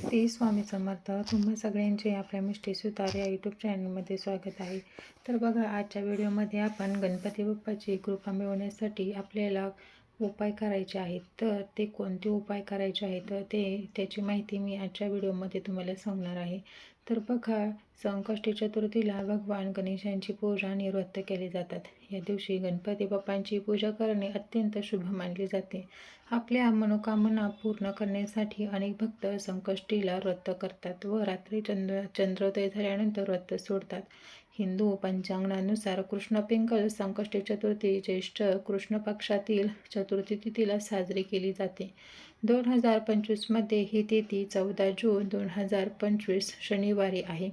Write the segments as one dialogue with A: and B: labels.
A: श्री स्वामी समर्थ. तुम्हा सगळ्यांचे आपल्या मिष्टी सुतार या यूट्यूब चॅनलमध्ये स्वागत आहे. तर बघा आजच्या व्हिडिओमध्ये आपण गणपती बाप्पाची कृपा मिळवण्यासाठी आपल्याला उपाय करायचे आहेत तर ते कोणते उपाय करायचे आहेत तर ते त्याची माहिती मी आजच्या व्हिडिओमध्ये तुम्हाला सांगणार आहे. तर बघा संकष्टी चतुर्थीला भगवान गणेशांची पूजा आणि केली केले जातात. या दिवशी गणपती बाप्पांची पूजा करणे अत्यंत शुभ मानले जाते. आपल्या मनोकामना पूर्ण करण्यासाठी अनेक भक्त संकष्टीला व्रत करतात व रात्री चंद्र चंद्रोदय झाल्यानंतर व्रत सोडतात. हिंदू पंचांगणानुसार कृष्ण पिंगल संकष्टी चतुर्थी ज्येष्ठ कृष्ण पक्षातील चतुर्थी तिथीला साजरी केली जाते. दोन हजार पंचवीसमध्ये ही तिथी चौदा जून दोन हजार पंचवीस शनिवारी आहे.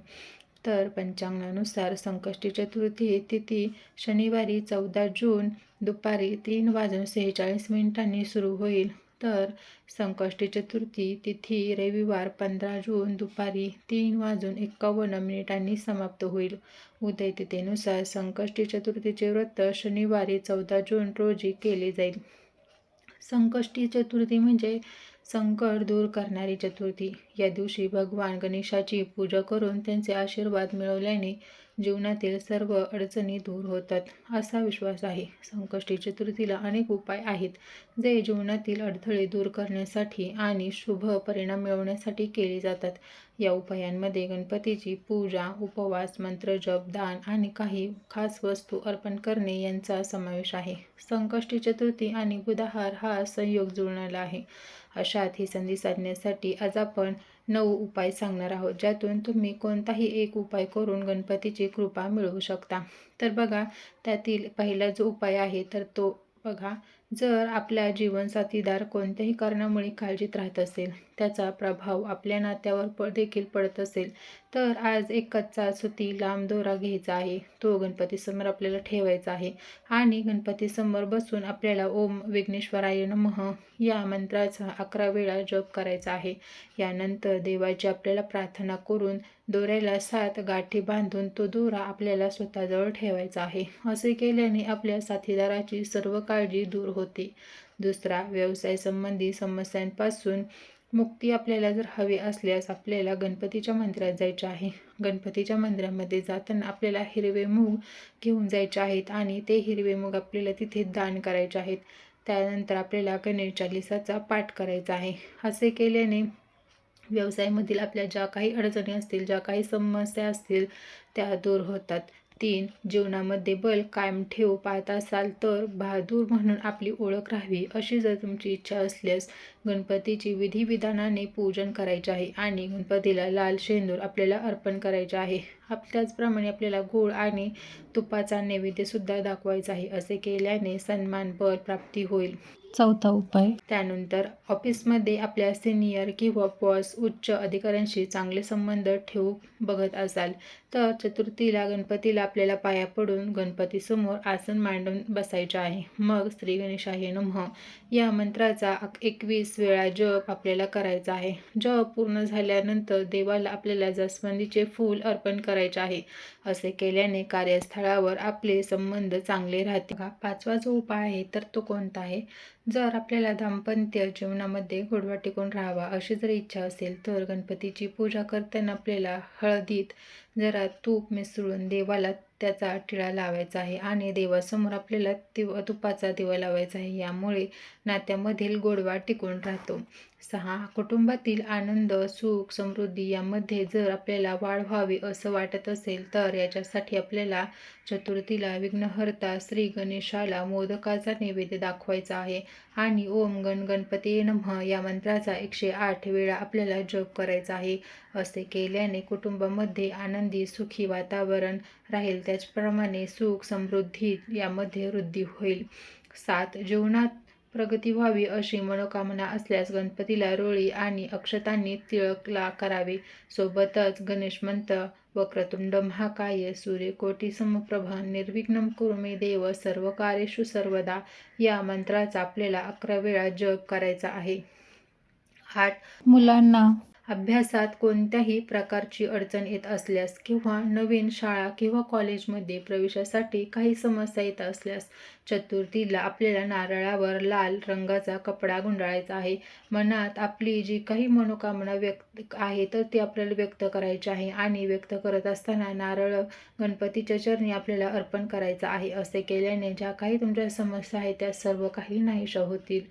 A: तर पंचांगणानुसार संकष्टी चतुर्थी तिथी शनिवारी चौदा जून दुपारी तीन वाजून सेहेचाळीस मिनिटांनी सुरू होईल. तर संकष्टी चतुर्थी तिथी रविवार पंधरा जून दुपारी तीन वाजून एक्कावन्न मिनिटांनी समाप्त होईल. उदय तिथेनुसार संकष्टी चतुर्थीचे व्रत शनिवारी चौदा जून रोजी केले जाईल. संकष्टी चतुर्थी म्हणजे संकट दूर करणारी चतुर्थी. या दिवशी भगवान गणेशाची पूजा करून त्यांचे आशीर्वाद मिळवल्याने जीवनातील सर्व अडचणी दूर होतात असा विश्वास आहे. संकष्टी चतुर्थीला अनेक उपाय आहेत जे जीवनातील अडथळे दूर करण्यासाठी आणि शुभ परिणाम मिळवण्यासाठी केले जातात. या उपायांमध्ये गणपतीची पूजा उपवास मंत्रजप दान आणि काही खास वस्तू अर्पण करणे यांचा समावेश आहे. संकष्टी चतुर्थी आणि बुधाहार हा संयोग जुळणारा आहे. अशात ही संधी साधण्यासाठी आज आपण नऊ उपाय सांगणार आहोत ज्यातून तुम्ही कोणताही एक उपाय करून गणपतीची कृपा मिळवू शकता. तर बघा त्यातील पहिला जो उपाय आहे तर तो बघा जर आपला जीवनसाथीदार कोणत्याही कारणामुळे काळजीत राहत असेल त्याचा प्रभाव आपल्या नात्यावर प देखील पडत असेल तर आज एक कच्चा सुती लांब दोरा घ्यायचा आहे. तो गणपतीसमोर आपल्याला ठेवायचा आहे आणि गणपतीसमोर बसून आपल्याला ओम विघ्नेश्वराय नमः या मंत्राचा अकरा वेळा जप करायचा आहे. यानंतर देवाची आपल्याला प्रार्थना करून दोऱ्याला सात गाठी बांधून तो दोरा आपल्याला स्वतःजवळ ठेवायचा आहे. असे केल्याने आपल्या साथीदाराची सर्व काळजी दूर होते. दुसरा व्यवसाय संबंधी समस्यांपासून मुक्ती आपल्याला जर हवी असल्यास आपल्याला गणपतीच्या मंदिरात जायचे आहे. गणपतीच्या मंदिरामध्ये जाताना आपल्याला हिरवे मूग घेऊन जायचे आहेत आणि ते हिरवे मूग आपल्याला तिथे दान करायचे आहेत. त्यानंतर आपल्याला गणेश चालिसाचा पाठ करायचा आहे. असे केल्याने व्यवसायामधील आपल्या ज्या काही अडचणी असतील ज्या काही समस्या असतील त्या दूर होतात. तीन जीवनामध्ये बल कायम ठेवू पाहत असाल तर बहादूर म्हणून आपली ओळख राहावी अशी जर तुमची इच्छा असल्यास गणपतीची विधिविधानाने पूजन करायचे आहे आणि गणपतीला लाल शेंदूर आपल्याला अर्पण करायचे आहे. आप त्याचप्रमाणे आपल्याला गूळ आणि तुपाचा नैवेद्यसुद्धा दाखवायचा आहे असे केल्याने सन्मान बल प्राप्ती होईल.
B: चौथा उपाय.
A: त्यानंतर ऑफिसमध्ये आपल्या सिनियर किंवा बॉस उच्च अधिकाऱ्यांशी चांगले संबंध ठेवू बघत असाल तर चतुर्थीला गणपतीला आपल्याला पाया पडून गणपतीसमोर आसन मांडून बसायचे आहे. मग श्री गणेशाय नमः. या मंत्राचा एकवीस वेळा जप आपल्याला करायचा आहे. जप पूर्ण झाल्यानंतर देवाला आपल्याला जास्वंदीचे फूल अर्पण करायचे आहे. असे केल्याने कार्यस्थळावर आपले संबंध चांगले राहते का पाचवा जो उपाय आहे तर तो कोणता आहे? जर आपल्याला दाम्पत्य जीवनामध्ये गोडवा टिकून राहावा अशी जर इच्छा असेल तर गणपतीची पूजा करताना आपल्याला हळदीत जरा तूप मिसळून देवाला त्याचा टिळा लावायचा आहे आणि देवासमोर आपल्याला दिव तुपाचा दिवा लावायचा आहे. यामुळे नात्यामधील गोडवा टिकून राहतो. सहा कुटुंबातील आनंद सुख समृद्धी यामध्ये जर आपल्याला वाढ व्हावी असं वाटत असेल तर याच्यासाठी आपल्याला चतुर्थीला विघ्नहर्ता श्री गणेशाला मोदकाचा नैवेद्य दाखवायचा आहे. आणि ओम गण गणपती नमः या मंत्राचा एकशे आठ वेळा आपल्याला जप करायचा आहे. असे केल्याने कुटुंबामध्ये आनंदी सुखी वातावरण राहील. त्याचप्रमाणे सुख समृद्धी यामध्ये वृद्धी होईल. सात जीवनात प्रगती व्हावी अशी मनोकामना असल्यास गणपतीला रोळी आणि अक्षतांनी तिळकला करावे. सोबतच गणेश मंत्र वक्रतुंड महाकाय सूर्यकोटी समप्रभ निर्विघ्न कुरुमे देव सर्व कार्येषु सर्वदा या मंत्राचा आपल्याला अकरा वेळा जप करायचा आहे. आठ
B: मुलांना
A: अभ्यासात कोणत्याही प्रकारची अडचण येत असल्यास किंवा नवीन शाळा किंवा कॉलेजमध्ये प्रवेशासाठी काही समस्या येत असल्यास चतुर्थीला आपल्याला नारळावर लाल रंगाचा कपडा गुंडाळायचा आहे. मनात आपली जी काही मनोकामना व्यक्त आहे तर ती आपल्याला व्यक्त करायची आहे आणि व्यक्त करत असताना नारळ गणपतीच्या चरणी आपल्याला अर्पण करायचं आहे. असे केल्याने ज्या काही तुमच्या समस्या आहेत त्या सर्व काही नाहीशा होतील.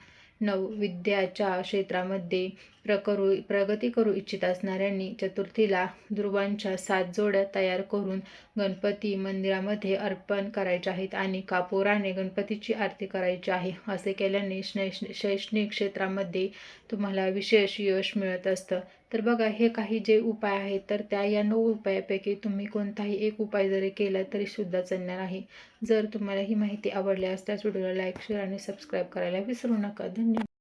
A: नव विद्याच्या क्षेत्रामध्ये प्रकरू प्रगती करू इच्छित असणाऱ्यांनी चतुर्थीला ध्रुवांच्या सात जोड्या तयार करून गणपती मंदिरामध्ये अर्पण करायचे आहेत आणि कापोराने गणपतीची आरती करायची आहे. असे केल्याने शैक्षणिक क्षेत्रामध्ये तुम्हाला विशेष यश मिळत असतं. तर बघा हे काही जे उपाय आहेत तर त्या या नऊ उपायापैकी तुम्ही कोणताही एक उपाय जरी केला तरी सुद्धा चालणार आहे. जर तुम्हाला ही माहिती आवडली असल्यास व्हिडिओला लाईक शेअर आणि सबस्क्राईब करायला विसरू नका. धन्यवाद.